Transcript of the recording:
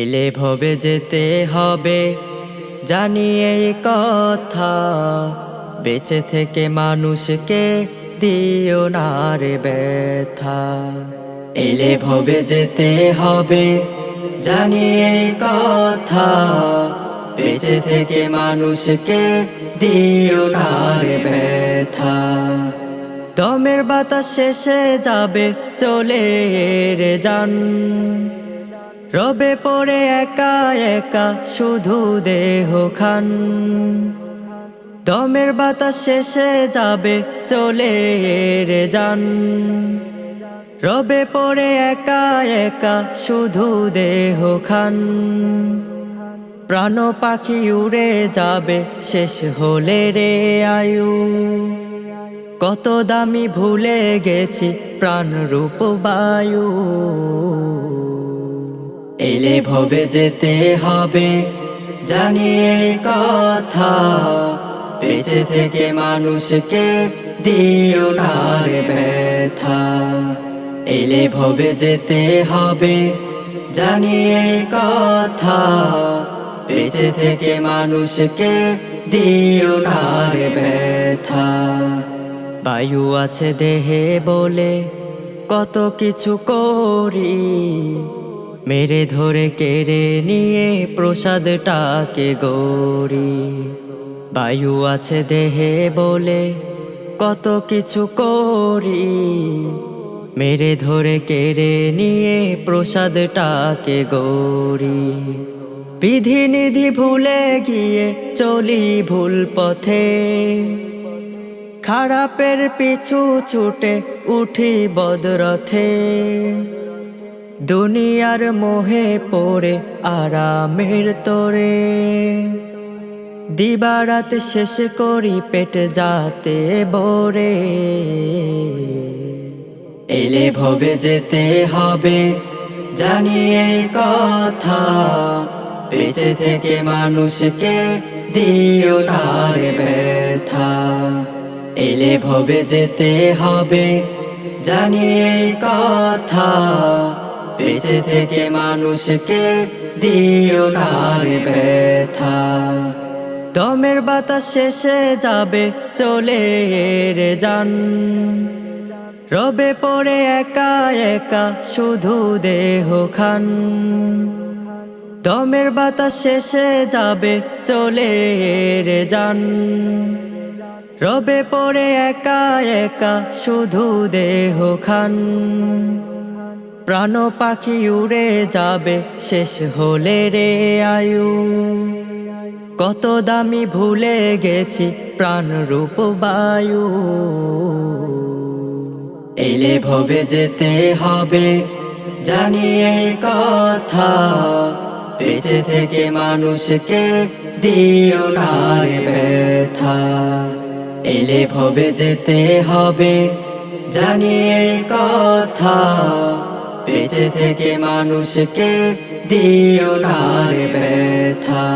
এলে ভবে যেতে হবে, জানি এই কথা। বেঁচে থেকে মানুষকে দিও না রে ব্যথা। এলে ভবে যেতে হবে, জানি এই কথা। বেঁচে থেকে মানুষকে দিও না রে ব্যথা। দমের বাতাস শেষে যাবে চলে রে যান। রবে পড়ে একা একা শুধু দেহ খান। দমের বাতাস শেষে যাবে, চলে রে যান। রবে পড়ে একা একা শুধু দেহ খান। প্রাণ পাখি উড়ে যাবে, শেষ হলে রে আয়ু। কত দামি ভুলে গেছি প্রাণ রূপ বায়ু। এলে ভবে যেতে হবে জানি এই কথা। বেঁচে থেকে মানুষকে দিও না রে ব্যথা। এলে ভবে যেতে হবে জানি এই কথা। বেঁচে থেকে মানুষকে দিও না রে ব্যথা। বায়ু আছে দেহে বলে কত কিছু করি মেরে ধরে কেড়ে নিয়ে প্রসাদটাকে গড়ি বায়ু আছে দেহে বলে কত কিছু করি। মেরে ধরে কেড়ে নিয়ে প্রসাদটাকে গড়ি বিধি নিধি ভুলে গিয়ে চলি ভুল পথে। খারাপের পিছু ছুটে উঠি বদরথে। দুনিয়ার মোহে পড়ে আরামের তোরে। দিবারাত শেষ করি পেট যাতে বরে এলে ভবে যেতে হবে, জানি এই কথা। বেঁচে থেকে মানুষকে দিও না রে ব্যথা। এলে ভবে যেতে হবে, জানি এই কথা। বেঁচে থেকে মানুষকে দিও না রে ব্যথা। দমের বাতাস শেষে যাবে, চলে রে যান। রবে পড়ে একা একা, শুধু দেহ খান। দমের বাতাস শেষে যাবে, চলে রে যান। রবে পড়ে একা একা, শুধু দেহ খান। প্রাণ পাখি উড়ে যাবে, শেষ হলে রে আয়ু। কত দামি ভুলে গেছি প্রাণ রূপ বায়ু। এলে ভবে যেতে হবে, জানি এই কথা। বেঁচে থেকে মানুষকে দিও না রে ব্যথা। এলে ভবে যেতে হবে, জানি এই কথা। বেঁচে থেকে মানুষকে দিও না রে ব্যথা।